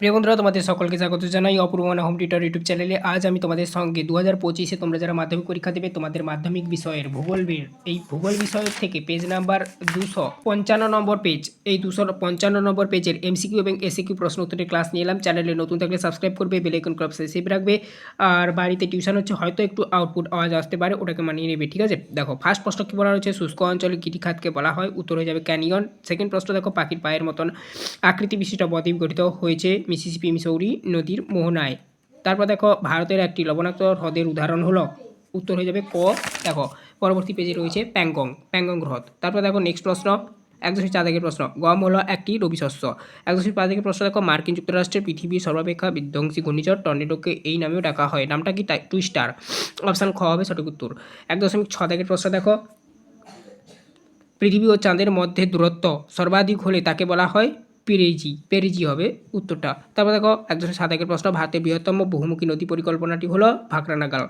প্রিয় বন্ধুরা, তোমাদের সকলকে স্বাগত জানাই অপূর্বনা হোম টিউটর ইউটিউব চ্যানেলে। আজ আমি তোমাদের সঙ্গে দু হাজার পঁচিশে তোমরা যারা মাধ্যমিক পরীক্ষা দেবে, তোমাদের মাধ্যমিক বিষয়ের ভূগোল বের, এই ভূগোল বিষয়ের থেকে পেজ নাম্বার দুশো পঞ্চান্ন নম্বর পেজ এই দুশো পঞ্চান্ন নম্বর পেজের এমসিকিউ এবং এসিকিউ প্রশ্ন উত্তরের ক্লাস নিয়ে এলাম চ্যানেলে নতুন থাকলে সাবস্ক্রাইব করবে বেলাইকন ক্লাব সেভ রাখবে। আর বাড়িতে টিউশন হচ্ছে, হয়তো একটু আউটপুট আওয়াজ আসতে পারে, ওটাকে মানিয়ে নেবে, ঠিক আছে? দেখো ফার্স্ট প্রশ্ন কী বলা হচ্ছে শুষ্ক অঞ্চলে গিরিখাতকে বলা হয়? উত্তর হয়ে যাবে ক্যানিয়ন সেকেন্ড প্রশ্ন দেখো, পাখির পায়ের মতন। আকৃতি বিশিষ্ট বদ্বীপ গঠিত হয়েছে। মিসিসিপি, মিসৌরি নদীর মোহনায়। তারপর দেখো, ভারতের একটি লবণাক্ত হ্রদের উদাহরণ হলো, উত্তর হয়ে যাবে ক, দেখো, পরবর্তী পেজে রয়েছে প্যাংগং প্যাংগং হ্রদ। তারপর দেখো নেক্সট প্রশ্ন এক দশমিক চার দাগের প্রশ্ন, গম হলো একটি রবি শস্য। এক দশমিক পাঁচ দাগের প্রশ্ন দেখো, মার্কিন যুক্তরাষ্ট্রের পৃথিবীর সর্বাপেক্ষা বিধ্বংসী ঘূর্ণিঝড় টর্নেডোকে এই নামেও ডাকা হয়। নামটা কি? টুইস্টার। অপশান খ হবে সঠিক উত্তর। এক দশমিক ছ দাগের প্রশ্ন দেখো, পৃথিবী ও চাঁদের মধ্যে দূরত্ব সর্বাধিক হলে তাকে বলা হয় পেরেজি পেরেজি হবে উত্তরটা। তারপর দেখো এক দশমিক সাত একের প্রশ্ন ভারতের বৃহত্তম বহুমুখী নদী পরিকল্পনাটি হলো ভাকরানাগাল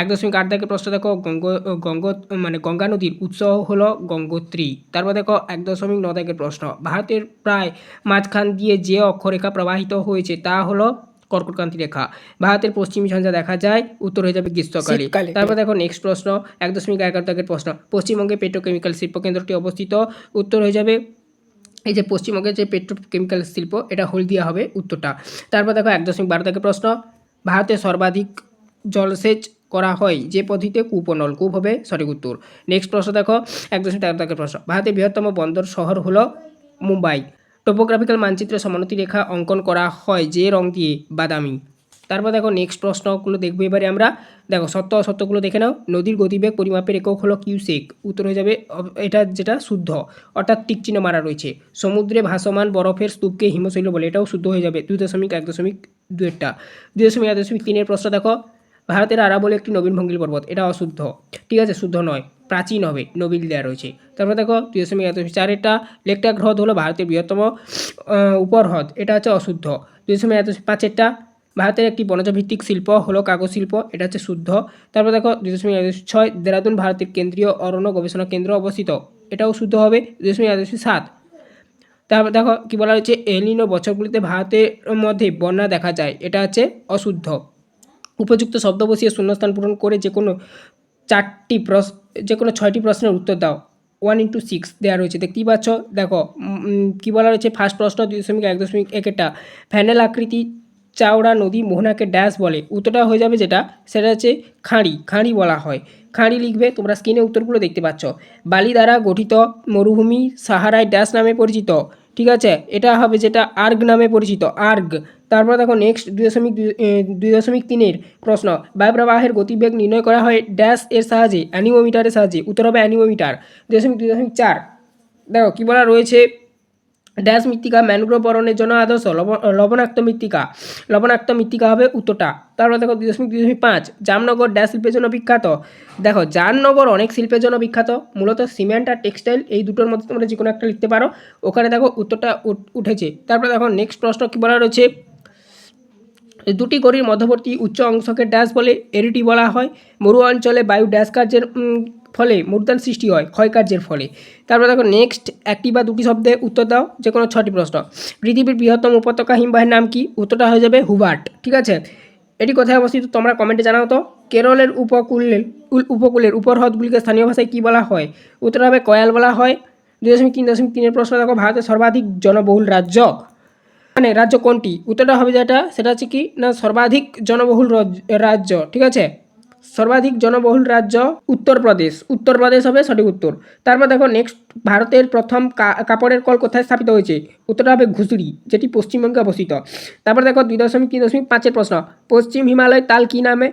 এক দশমিক আট দাগের প্রশ্ন দেখো গঙ্গ গঙ্গ মানে গঙ্গা নদীর উৎস হলো গঙ্গোত্রী। তারপর দেখো এক দশমিক ন দাগের প্রশ্ন ভারতের প্রায় মাঝখান দিয়ে যে অক্ষরেখা প্রবাহিত হয়েছে তা হলো কর্কটক্রান্তি রেখা। ভারতের পশ্চিমী ঝঞ্ঝা দেখা যায় উত্তর হয়ে যাবে গ্রীষ্মকালে। তারপর দেখো নেক্সট প্রশ্ন এক দশমিক এগারো দাগের প্রশ্ন পশ্চিমবঙ্গে পেট্রোকেমিক্যাল শিল্প কেন্দ্রটি অবস্থিত উত্তর হয়ে যাবে এই যে পশ্চিমবঙ্গের যে পেট্রোকেমিক্যাল শিল্প, এটা হলদিয়া হবে উত্তরটা। তারপর দেখো এক দশমিক বারো থেকে প্রশ্ন, ভারতে সর্বাধিক জলসেচ করা হয় যে পদ্ধতিতে? কূপ ও নলকূপ হবে সঠিক উত্তর। নেক্সট প্রশ্ন দেখো, এক দশমিক তেরো থেকে প্রশ্ন, ভারতের বৃহত্তম বন্দর শহর হলো মুম্বাই। টোপোগ্রাফিক্যাল মানচিত্রে সমানতি রেখা অঙ্কন করা হয় যে রং দিয়ে বাদামি। তারপর দেখো নেক্সট প্রশ্নগুলো দেখব। এবারে আমরা দেখো সত্য অসত্যগুলো দেখে নাও। নদীর গতিবেগ পরিমাপের একক হলো কিউসেক। উত্তর হয়ে যাবে এটা যেটা শুদ্ধ। অর্থাৎ টিকচিহ্ন মারা রয়েছে। সমুদ্রে ভাসমান বরফের স্তূপকে হিমশৈল বলে। এটাও শুদ্ধ হয়ে যাবে। দুই দশমিক, এক দশমিক দুয়েরটা দুই দশমিক, এক দশমিক তিনের প্রশ্ন দেখো। ভারতের আরাবল একটি নবীন ভঙ্গিল পর্বত। এটা অশুদ্ধ। ঠিক আছে, শুদ্ধ নয়। প্রাচীন হবে নবিল দেওয়া রয়েছে। তারপর দেখো দুই দশমিক, এক দশমিক চারেরটা লেকটাক হ্রদ হলো ভারতের বৃহত্তম উপর হ্রদ এটা হচ্ছে অশুদ্ধ। দুই দশমিক, এক দশমিক পাঁচেরটা ভারতের একটি বনজ ভিত্তিক শিল্প হলো কাগজ শিল্প এটা হচ্ছে শুদ্ধ। তারপর দেখো, দুই দশমিক ছয়, দেরাদুন ভারতের কেন্দ্রীয় অরণ্য গবেষণা কেন্দ্র অবস্থিত। এটাও শুদ্ধ হবে, দুই দশমিক সাত। তারপর দেখো, কি বলা হয়েছে, এলিনো বছরগুলিতে ভারতের মধ্যে বন্যা দেখা যায়, এটা হচ্ছে অশুদ্ধ। উপযুক্ত শব্দ বসিয়ে শূন্যস্থান পূরণ করে যে কোনো চারটি প্রশ্ন, যে কোনো ছয়টি প্রশ্নের উত্তর দাও। ওয়ান ইন্টু সিক্স দেওয়া রয়েছে দেখতেই পাচ্ছ? দেখো কী কি বলা রয়েছে? ফার্স্ট প্রশ্ন, দুই দশমিক এক, দশমিক একটা। ফ্যানেল আকৃতি চাওড়া নদী মোহনাকে ড্যাশ বলে। উত্তরটা হয়ে যাবে যেটা? সেটা হচ্ছে খাঁড়ি। খাঁড়ি বলা হয়। খাঁড়ি লিখবে, তোমরা স্ক্রিনে উত্তরগুলো দেখতে পাচ্ছ। বালি দ্বারা গঠিত মরুভূমি সাহারায় ড্যাশ নামে পরিচিত। ঠিক আছে? এটা হবে যেটা আর্গ নামে পরিচিত। আর্গ। তারপর দেখো নেক্সট দুই দশমিক দুই- দশমিক তিনের প্রশ্ন। বায়ুপ্রবাহের গতিবেগ নির্ণয় করা হয় ড্যাশ এর সাহায্যে, অ্যানিমোমিটারের সাহায্যে। উত্তর হবে অ্যানিমোমিটার। দুই দশমিক দুই দশমিক চার। দেখো কী বলা রয়েছে? ড্যাশ মৃত্তিকা ম্যানগ্রোভ বরণের জন্য আদর্শ, লব- লবণাক্ত মৃত্তিকা। লবণাক্ত মৃত্তিকা হবে উত্তরটা। তারপর দেখো দুই দশমিক দুই দশমিক পাঁচ, জামনগর ড্যাশ শিল্পের জন্য বিখ্যাত। দেখো, জামনগর অনেক শিল্পের জন্য বিখ্যাত। মূলত সিমেন্ট আর টেক্সটাইল এই দুটোর মধ্যে তোমরা যে কোনো একটা লিখতে পারো। ওখানে দেখো উত্তরটা উঠ- উঠেছে। তারপর দেখো নেক্সট প্রশ্ন কী বলা রয়েছে? দুটি গড়ির মধ্যবর্তী উচ্চ অংশকে ড্যাশ বলে এরিটি বলা হয়। মরু অঞ্চলে বায়ু ড্যাশ কার্যের ফলে মূর্দান সৃষ্টি হয় ক্ষয় কার্যের ফলে। তারপর দেখো নেক্সট একটি বা দুটি শব্দে উত্তর দাও যে কোনো ছটি প্রশ্ন। পৃথিবীর বৃহত্তম উপত্যকা হিমবাহের নাম কি? উত্তরটা হয়ে যাবে হুবার্ট, ঠিক আছে? এটি কোথায় অবস্থিত? তোমরা কমেন্টে জানাও তো। কেরলের উপকূলের উপকূলের উপর হ্রদগুলিকে স্থানীয় ভাষায় কী বলা হয়? উত্তর হবে কয়াল বলা হয়। দুই দশমিক তিন দশমিক তিনের প্রশ্ন দেখো, ভারতের সর্বাধিক জনবহুল রাজ্য। মানে রাজ্য কোনটি? উত্তরটা হবে যেটা, সেটা হচ্ছে কি? না, সর্বাধিক জনবহুল রজ- রাজ্য, ঠিক আছে? সর্বাধিক জনবহুল রাজ্য উত্তরপ্রদেশ উত্তরপ্রদেশ হবে সঠিক উত্তর। তারপর দেখো নেক্সট ভারতের প্রথম কাপড়ের কল কোথায় স্থাপিত হয়েছে? উত্তরটা হবে ঘুষুরি, যেটি পশ্চিমবঙ্গে অবস্থিত। তারপর দেখো, দুই দশমিক, তিন দশমিক, পাঁচের প্রশ্ন। পশ্চিম হিমালয় তাল কী নামে?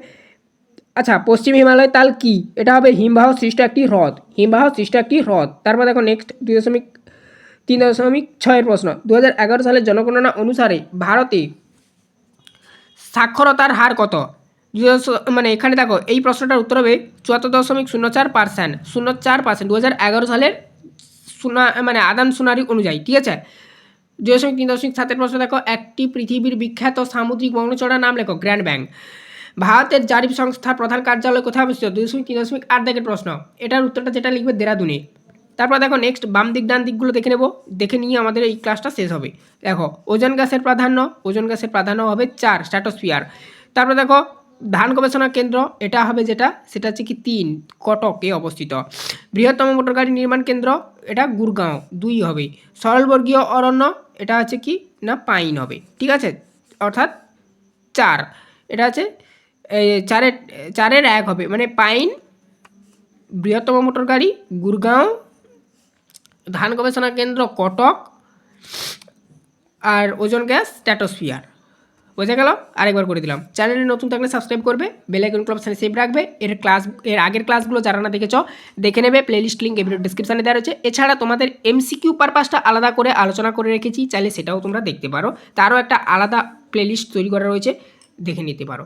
আচ্ছা পশ্চিম হিমালয় তাল কি? এটা হবে হিমবাহ সৃষ্ট একটি হ্রদ। হিমবাহ সৃষ্ট একটি হ্রদ। তারপর দেখো নেক্সট দুই দশমিক, তিন দশমিক, ছয়ের প্রশ্ন। দু হাজার এগারো সালের জনগণনা অনুসারে ভারতে সাক্ষরতার হার কত? মানে এখানে দেখো, এই প্রশ্নটার উত্তর হবে চুয়াত্তর দশমিক শূন্য চার পার্সেন্ট শূন্য চার পার্সেন্ট দু হাজার এগারো সালের সুনা মানে আদান সুনারি অনুযায়ী, ঠিক আছে? দুই দশমিক তিন দশমিক সাতের প্রশ্ন দেখো, একটি পৃথিবীর বিখ্যাত সামুদ্রিক মগ্নচড়া নাম লেখো, গ্র্যান্ড ব্যাংক ভারতের জারিফ সংস্থার প্রধান কার্যালয় কোথায় অবস্থিত? দুই দশমিক তিন দশমিক আট দাগের প্রশ্ন, এটার উত্তরটা যেটা লিখবে দেরাদুনে। তারপর দেখো নেক্সট বাম দিক, ডান দিকগুলো দেখে নেব, দেখে নিয়ে আমাদের এই ক্লাসটা শেষ হবে। দেখো, ওজন গ্যাসের প্রাধান্য, ওজন গ্যাসের প্রাধান্য হবে চার স্ট্যাটোস্ফিয়ার তারপর দেখো ধান গবেষণা কেন্দ্র, এটা হবে যেটা, সেটা হচ্ছে কি তিন, কটকে অবস্থিত। বৃহত্তম মোটর গাড়ি নির্মাণ কেন্দ্র, এটা গুরগাঁও, দুই হবে। সরলবর্গীয় অরণ্য, এটা হচ্ছে কি, না পাইন হবে। ঠিক আছে? অর্থাৎ চার। এটা আছে চারের চারের এক হবে। মানে পাইন, বৃহত্তম মোটর গাড়ি, গুরগাঁও, ধান গবেষণা কেন্দ্র, কটক, আর ওজন গ্যাস, স্ট্যাটোস্ফিয়ার। বোঝা গেল? আরেকবার করে দিলাম। চ্যানেলে নতুন থাকলে সাবস্ক্রাইব করবে বেলাইকন ক্লাব সেভ রাখবে। এর ক্লাস এর আগের ক্লাসগুলো যারা না দেখেছ, দেখে নেবে। প্লেলিস্ট লিঙ্ক এভিডিও ডিসক্রিপশানে দেওয়া রয়েছে। এছাড়া তোমাদের এমসিকিউ পারপাসটা আলাদা করে আলোচনা করে রেখেছি। চাইলে সেটাও তোমরা দেখতে পারো। তারও একটা আলাদা প্লেলিস্ট তৈরি করা রয়েছে। দেখে নিতে পারো।